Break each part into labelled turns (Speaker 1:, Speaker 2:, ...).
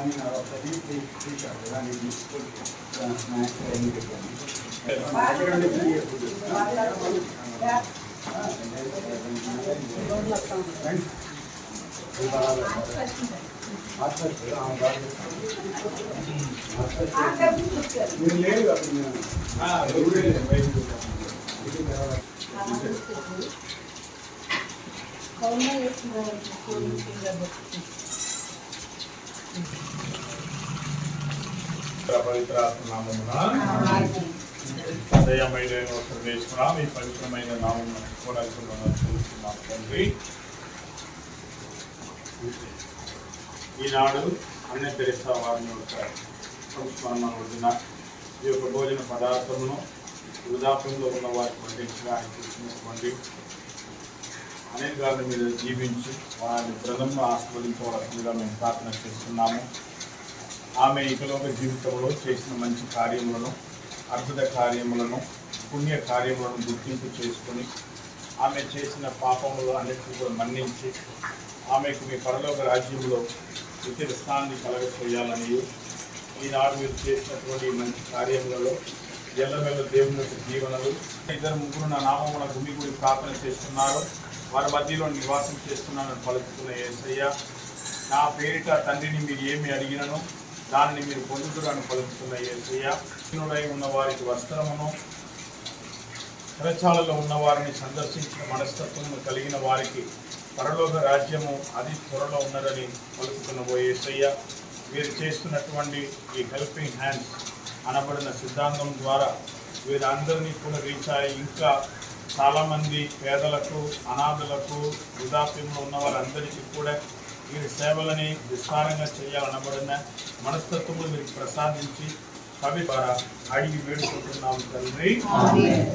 Speaker 1: కానీ నా ఒక్కటి దాన్ని తీసుకొని మీరు లేదు అప్పుడు నేను బయటకు
Speaker 2: పవిత్ర నామమున దయమైన సర్వేశ్వర మీ పవిత్రమైన నామం చూస్తున్నాం తండ్రి. ఈనాడు అన్న తెరిసా వారిని యొక్క సంస్మరణ రోజున ఈ యొక్క భోజన పదార్థమును వృధాపంలో ఉన్న వారికి వడ్డించడానికి ఇచ్చినటువంటి అనేక మీద జీవించి వారిని ప్రథమ ఆస్వాదించవలసిందిగా మేము ప్రార్థన చేస్తున్నాము. ఆమె ఇకలోక జీవితంలో చేసిన మంచి కార్యములను అద్భుత కార్యములను పుణ్య కార్యములను గుర్తింపు చేసుకొని ఆమె చేసిన పాపములు అన్నిటిని కూడా మన్నించి ఆమెకు మీ పరలోక రాజ్యంలో ఇతర స్థానాన్ని కలగ చేయాలని ఈనాడు మీరు చేసినటువంటి మంచి కార్యములలో ఎల్లమెల్ల దేవుని యొక్క జీవనలు ఇద్దరు ముగ్గురు నా నామమున గుమి గుడి ప్రార్థన చేస్తున్నారు. వారి మధ్యలో నివాసం చేస్తున్నానని పలుకుతున్న ఏసయ్య నా పేరిట తండ్రిని మీరు ఏమి అడిగినను? దానిని మీరు పొందుతురని పలుకుతున్న ఏసయ్య. దీనులై ఉన్న వారికి వస్త్రమును చెరచాలలో ఉన్న వారిని సందర్శించిన మనస్తత్వము కలిగిన వారికి పరలోక రాజ్యము అది త్వరలో ఉన్నదని పలుకుతున్న ఓ ఏసయ్య. మీరు చేస్తున్నటువంటి ఈ హెల్పింగ్ హ్యాండ్స్ అనబడిన సిద్ధాంతం ద్వారా వీరందరినీ కూడా రీచ్ అయ్యి ఇంకా చాలామంది పేదలకు అనాథలకు వృద్ధాప్యంలో ఉన్న వారందరికీ కూడా వీరి సేవలని విస్తారంగా చేయాలనబడిన మనస్తత్వములు మీరు ప్రసాదించి కవి ద్వారా అడిగి వేడుకుంటున్నాం తండ్రి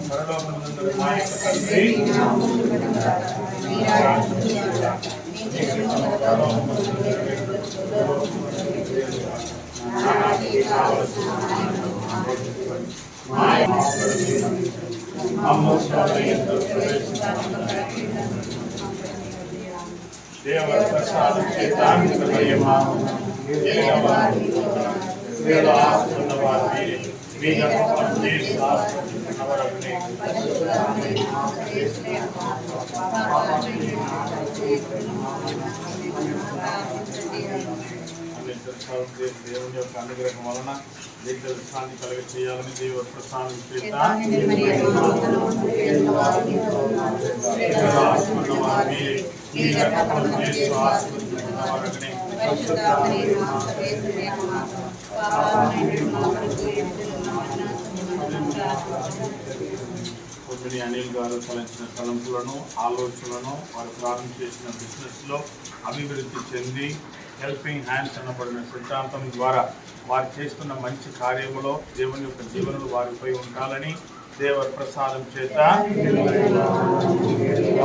Speaker 2: పరలోకమునందు మా యొక్క తండ్రి దేవ ప్రసాదం చేతాంగిత మరియమా వేద ఆస్తున్న వారు మీరే మీ గర్భఫలం చేసి ఆస్తున్నవరని దేవుని యొక్క అనుగ్రహం వలన దీర్ఘ విశ్రాంతి కలిగ చేయాలని దేవ ప్రసాదం చేత ఆస్తున్న కొద్దిని అనిల్ గారు తలంచిన తలంపులను ఆలోచనలను వారు ప్రారంభం చేసిన బిజినెస్లో అభివృద్ధి చెంది హెల్పింగ్ హ్యాండ్స్ అనబడిన సిద్ధాంతం ద్వారా వారు చేస్తున్న మంచి కార్యములో దేవుని యొక్క జీవనలు వారిపై ఉండాలని దేవ ప్రసాదం చేత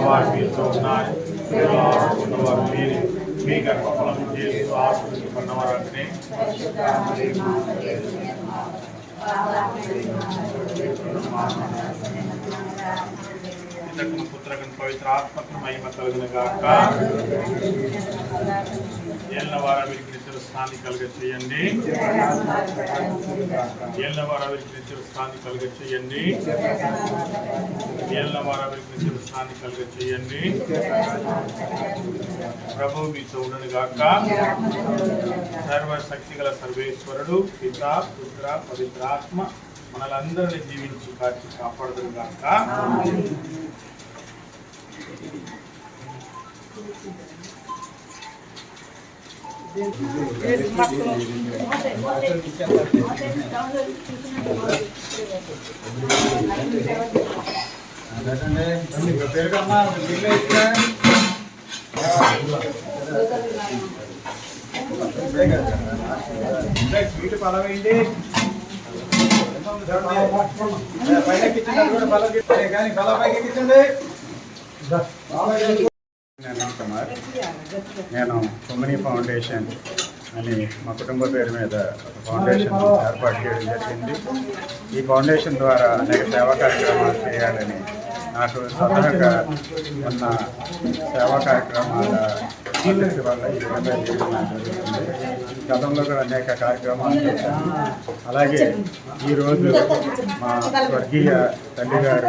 Speaker 2: వారు మీతో ఉన్నారు. సేవలో ఆస్తున్నవారు మీరే మీ గర్భఫలం చేస్తూ ఆశ్రయించుకున్నవారంటే పితకును పుత్రకును పవిత్ర ఆత్మకును మహిమ కలిగిన గాక ఏళ్ళ వార వీరికి నిత్య స్థాన్ని కలుగ చేయండి ఏళ్ళ వార వీరికి నిత్య స్థాన్ని కలుగ చేయండి ఏళ్ళ వార వీరికి నిత్య స్థాన్ని కలుగ చేయండి ప్రభు మీతో ఉండను గాక సర్వశక్తి గల సర్వేశ్వరుడు పిత పుత్ర పవిత్రాత్మ మనలందరినీ జీవించి కాచి కాపాడదురు గాక.
Speaker 1: స్వీట్ పొలం ఏంటి పైకి ఇచ్చింది కూడా పొలం కానీ పొలం పైకి కుమార్ నేను కుమ్మని ఫౌండేషన్ అని మా కుటుంబ పేరు మీద ఒక ఫౌండేషన్ ఏర్పాటు చేయడం జరిగింది. ఈ ఫౌండేషన్ ద్వారా అనేక సేవా కార్యక్రమాలు చేయాలని నాకు స్వతహాగా ఉన్న సేవా కార్యక్రమాల వల్ల ఈ విధంగా చేయడం నాకు జరుగుతుంది గతంలో కూడా అనేక కార్యక్రమాలు చేశాను అలాగే ఈరోజు మా స్వర్గీయ తల్లి గారు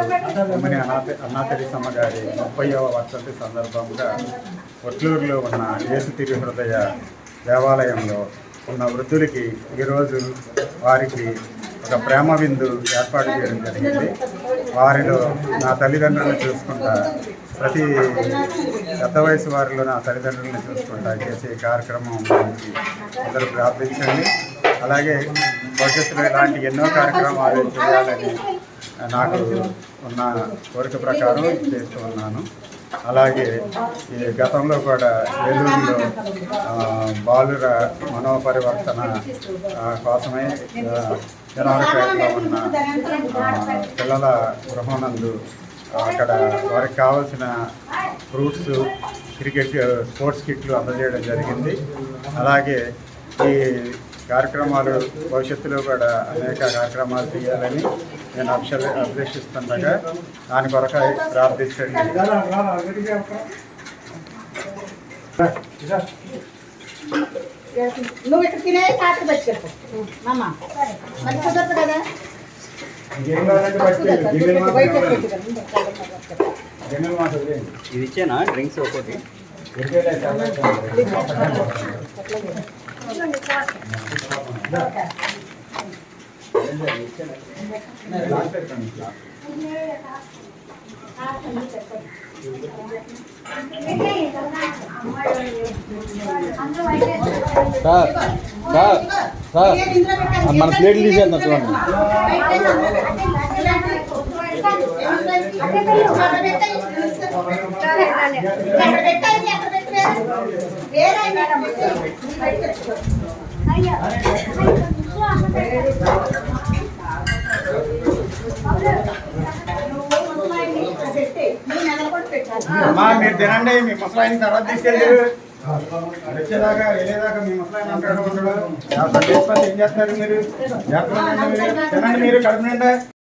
Speaker 1: అమ్మని అనాథ అన్నాతరిసమ్మ గారి ముప్పైవ వర్షంతి సందర్భంగా ఒట్లూరులో ఉన్న యేసు తిరి హృదయ దేవాలయంలో ఉన్న వృద్ధులకి ఈరోజు వారికి ఒక ప్రేమ విందు ఏర్పాటు చేయడం జరిగింది. వారిలో నా తల్లిదండ్రులను చూసుకుంటా ప్రతి పెద్ద వయసు వారిలో నా తల్లిదండ్రులను చూసుకుంటా చేసే కార్యక్రమం గురించి అందరూ ప్రార్థించండి. అలాగే భవిష్యత్తులో ఇలాంటి ఎన్నో కార్యక్రమాలు చేయాలని నాకు ఉన్న కోరిక ప్రకారం చేస్తూ ఉన్నాను. అలాగే ఈ గతంలో కూడా ఏలూరులో బాలుర మనోపరివర్తన కోసమే జనాలపేటలో ఉన్న పిల్లల గృహనందు అక్కడ వారికి కావాల్సిన ఫ్రూట్స్ క్రికెట్ స్పోర్ట్స్ కిట్లు అందజేయడం జరిగింది. అలాగే ఈ కార్యక్రమాలు భవిష్యత్తులో కూడా అనేక కార్యక్రమాలు చేయాలని నేను అక్ష అభిలషిస్తుండగా దాని కొరకై ప్రార్థించండి.
Speaker 3: నువ్వు ఇక్కడ తినే పాత్ర పెట్టి చెప్పు. మామ. మరి కుదరదు కదా
Speaker 4: ఇది ఇచ్చేనా? డ్రింక్స్ ఒకటి సార్ సార్. మన ప్లేట్లు తీసేద్దాం చూడండి
Speaker 1: అమ్మా మీరు తినండి మీ ముసలాయిని తర్వాత తీసుకెళ్ళి వచ్చేదాకా వెళ్ళేదాకా మీ ముసలాయిని అంటాడు ఉంటాడు యాభై రూపాయలు ఏం చేస్తారు మీరు. తినండి మీరు కడుపు నిండా